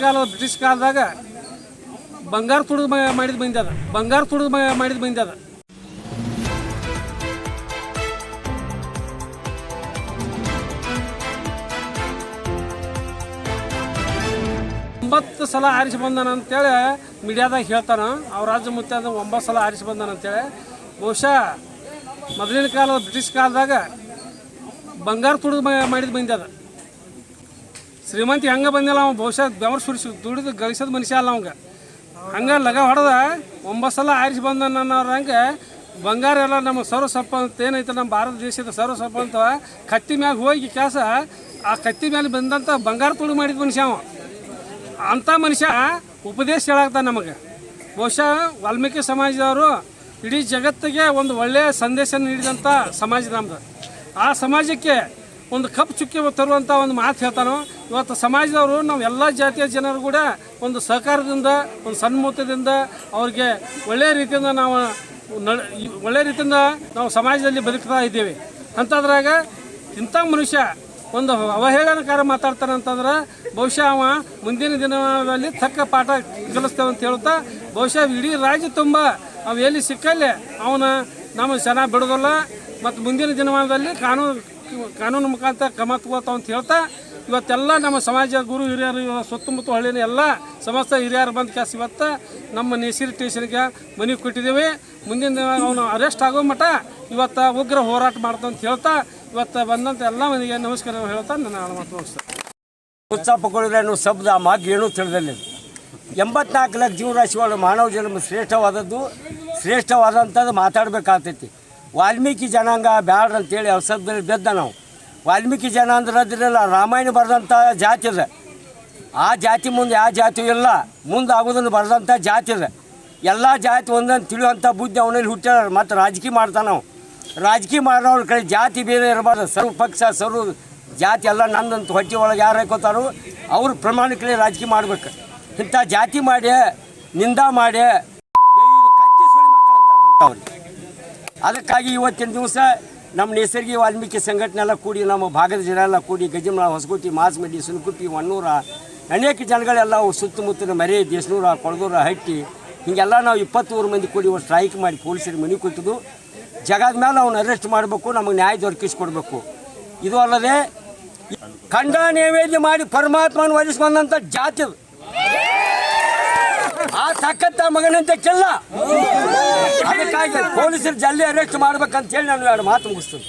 ಕಾಲದಾಗ ಬಂಗಾರ ತುಡಿದು ಮಾಡಿದ ಮಂದಿ ಅದ ಬಂಗಾರ ತುಡಿದು ಮಾಡಿದ ಮಂದಿ ಅದ ಒಂಬತ್ತು ಸಲ ಆರಿಸಿ ಬಂದಾನ ಅಂತೇಳಿ ಮೀಡಿಯಾದಾಗ ಹೇಳ್ತಾನ. ಅವ್ರ ರಾಜ್ಯ ಮುತ್ಯಾದ ಒಂಬತ್ತು ಸಲ ಆರಿಸಿ ಬಂದಾನ ಅಂತೇಳಿ. ಬಹುಶಃ ಮೊದಲಿನ ಕಾಲ ಬ್ರಿಟಿಷ್ ಕಾಲದಾಗ ಬಂಗಾರ ತುಡಿದು ಮಾಡಿದ ಮಂದಿ ಅದ ಶ್ರೀಮಂತ ಹೆಂಗೆ ಬಂದಿಲ್ಲ ಅವ? ಬಹುಶಃ ಬೆವರು ಸುರಿಸಿ ದುಡಿದು ಗಳಿಸೋದು ಮನುಷ್ಯ ಅಲ್ಲ ಅವಂಗೆ. ಹಂಗೆ ಲಗ ಹೊಡೆದ ಒಂಬತ್ತು ಸಲ ಆರಿಸಿ ಬಂದನಂಗೆ ಬಂಗಾರ ಎಲ್ಲ ನಮ್ಮ ಸರ್ವ ಸಂಪತ್ತು ಏನೈತೆ ನಮ್ಮ ಭಾರತ ದೇಶದ ಸರ್ವ ಸಂಪತ್ತು ಕತ್ತಿ ಮ್ಯಾಗ ಹೋಗಿ ಕೆಲಸ, ಆ ಕತ್ತಿ ಮೇಲೆ ಬಂದಂಥ ಬಂಗಾರ ತುಳು ಮಾಡಿದ ಮನುಷ್ಯ ಅವ. ಅಂಥ ಮನುಷ್ಯ ಉಪದೇಶ ಹೇಳಾಗ್ತ ನಮಗೆ. ಬಹುಶಃ ವಾಲ್ಮೀಕಿ ಸಮಾಜದವರು ಇಡೀ ಜಗತ್ತಿಗೆ ಒಂದು ಒಳ್ಳೆಯ ಸಂದೇಶ ನೀಡಿದಂಥ ಸಮಾಜ ನಮ್ದು. ಆ ಸಮಾಜಕ್ಕೆ ಒಂದು ಕಪ್ ಚುಕ್ಕಿ ತರುವಂಥ ಒಂದು ಮಾತು ಹೇಳ್ತಾನೋ? ಇವತ್ತು ಸಮಾಜದವರು ನಾವು ಎಲ್ಲ ಜಾತಿಯ ಜನರು ಕೂಡ ಒಂದು ಸಹಕಾರದಿಂದ, ಒಂದು ಸನ್ಮುಖದಿಂದ ಅವ್ರಿಗೆ ಒಳ್ಳೆಯ ರೀತಿಯಿಂದ ನಾವು ಒಳ್ಳೆಯ ರೀತಿಯಿಂದ ನಾವು ಸಮಾಜದಲ್ಲಿ ಬದುಕ್ತಾ ಇದ್ದೀವಿ. ಅಂಥದ್ರಾಗ ಇಂಥ ಮನುಷ್ಯ ಒಂದು ಅವಹೇಳನಕಾರ ಮಾತಾಡ್ತಾನೆ ಅಂತಂದ್ರೆ ಬಹುಶಃ ಅವ ಮುಂದಿನ ದಿನಗಳಲ್ಲಿ ತಕ್ಕ ಪಾಠ ಕಲಿಸ್ತೇವೆ ಅಂತ ಹೇಳ್ತಾ ಬಹುಶಃ ಇಡೀ ರಾಜ್ಯ ತುಂಬ ಅವು ಎಲ್ಲಿ ಸಿಕ್ಕಲ್ಲಿ ಅವನ ನಮ್ಮ ಚೆನ್ನಾಗಿ ಬಿಡೋದಲ್ಲ ಮತ್ತು ಮುಂದಿನ ದಿನಮಾನದಲ್ಲಿ ಕಾನೂನು ಕಾನೂನು ಮುಖಾಂತರ ಕ್ರಮ ತಗೋತಾವ ಅಂತ ಹೇಳ್ತಾ, ಇವತ್ತೆಲ್ಲ ನಮ್ಮ ಸಮಾಜ ಗುರು ಹಿರಿಯರು ಸುತ್ತಮುತ್ತ ಹಳ್ಳಿನ ಎಲ್ಲ ಸಮಸ್ತ ಹಿರಿಯರು ಬಂದು ಕೆಲಸ ಇವತ್ತು ನಮ್ಮ ನೇಸಿರಿ ಟೇಷನ್ಗೆ ಮನೆ ಕೊಟ್ಟಿದ್ದೇವೆ. ಮುಂದಿನ ದಿನ ಅವನು ಅರೆಸ್ಟ್ ಆಗೋ ಮಟ್ಟ ಇವತ್ತು ಉಗ್ರ ಹೋರಾಟ ಮಾಡ್ತಾ ಅಂತ ಹೇಳ್ತಾ, ಇವತ್ತು ಬಂದಂಥ ಎಲ್ಲ ಮನೆಗೆ ನಮಸ್ಕಾರ ಹೇಳ್ತಾ ನನ್ನ ಮಾತು ಮುಗಿಸ್ತೇನೆ ಉತ್ಸಾಹಪಗಳಿದ್ರೆ ಅನ್ನೋ ಶಬ್ದ ಆ ಏನೂ ತಿಳಿದಲ್ಲಿ. ಎಂಬತ್ನಾಲ್ಕು ಲಕ್ಷ ಜೀವರಾಶಿ ಮಾನವ ಜನ್ಮ ಶ್ರೇಷ್ಠವಾದದ್ದು, ಶ್ರೇಷ್ಠವಾದಂಥದ್ದು ಮಾತಾಡಬೇಕಾಗ್ತೈತಿ. ವಾಲ್ಮೀಕಿ ಜನಾಂಗ ಬ್ಯಾಡ ಅಂತೇಳಿ ಅವಸರದಲ್ಲಿ ಬೆದ್ದ ನಾವು. ವಾಲ್ಮೀಕಿ ಜನ ಅಂದ್ರೆ ಅದ್ರಲ್ಲ ರಾಮಾಯಣ ಬರೆದಂಥ ಜಾತಿ ಅದ ಆ ಜಾತಿ ಮುಂದೆ ಯಾವ ಜಾತಿ ಇಲ್ಲ, ಮುಂದೆ ಆಗೋದನ್ನು ಬರೆದಂಥ ಜಾತಿ ಅದ ಎಲ್ಲ ಜಾತಿ ಒಂದೊಂದು ತಿಳಿಯುವಂಥ ಬುದ್ಧಿ ಅವನಲ್ಲಿ ಹುಟ್ಟ್ಯಾರ ಮತ್ತು ರಾಜಕೀಯ ಮಾಡ್ತಾನೆ ನಾವು. ರಾಜಕೀಯ ಮಾಡೋರ ಕಡೆ ಜಾತಿ ಬೇರೆ ಇರಬಾರ್ದು. ಸರ್ವ ಪಕ್ಷ, ಸರ್ವ ಜಾತಿ ಎಲ್ಲ ನಂದಂತ ಹೊಟ್ಟೆ ಒಳಗೆ ಯಾರು ಹಾಕೋತಾರೋ ಅವ್ರ ಪ್ರಮಾಣಕ್ಕೆ ರಾಜಕೀಯ ಮಾಡ್ಬೇಕು. ಇಂಥ ಜಾತಿ ಮಾಡಿ, ನಿಂದ ಮಾಡಿ ಕತ್ತಿ ಸುಳಿ ಮಕ್ಕಳು ಅಂಥವ್ರಿಗೆ ಅದಕ್ಕಾಗಿ ಇವತ್ತಿನ ದಿವಸ ನಮ್ಮ ನಿಸರ್ಗಿ ವಾಲ್ಮೀಕಿ ಸಂಘಟನೆ ಎಲ್ಲ ಕೂಡಿ, ನಮ್ಮ ಭಾಗದ ಜನ ಎಲ್ಲ ಕೂಡಿ, ಗಜಮಲ ಹೊಸಗುಟ್ಟಿ ಮಾಸಮಡ್ಡಿ ಸುನಕುಟ್ಟಿ ಒನ್ನೂರ ಅನೇಕ ಜನಗಳೆಲ್ಲ ಸುತ್ತಮುತ್ತಲ ಮರೆ, ದೇಶನೂರ, ಕೊಳದೂರ ಹಟ್ಟಿ, ಹೀಗೆಲ್ಲ ನಾವು ಇಪ್ಪತ್ತೂರು ಮಂದಿ ಕೂಡಿ ಒಂದು ಸ್ಟ್ರೈಕ್ ಮಾಡಿ ಪೊಲೀಸರಿಗೆ ಮನೆ ಕೊಟ್ಟಿದ್ದು ಜಗದ ಮೇಲೆ ಅವ್ನು ಅರೆಸ್ಟ್ ಮಾಡಬೇಕು, ನಮಗೆ ನ್ಯಾಯ ದೊರಕಿಸ್ಕೊಡ್ಬೇಕು ಇದು ಅಲ್ಲದೆ ಖಂಡ ನೈವೇದ್ಯ ಮಾಡಿ ಪರಮಾತ್ಮನ ವರಿಸ್ಕೊಂಡಂಥ ಜಾತಿ. ಆ ತಕ್ಕಂತ ಮಗನಂತೆ ಕೆಲ್ಲ ಅದಕ್ಕಾಗಿ ಪೊಲೀಸರು ಜಲ್ದಿ ಅರೆಸ್ಟ್ ಮಾಡ್ಬೇಕಂತ ಹೇಳಿ ನಾನು ಎರಡು ಮಾತು ಮುಗಿಸ್ತೇನೆ.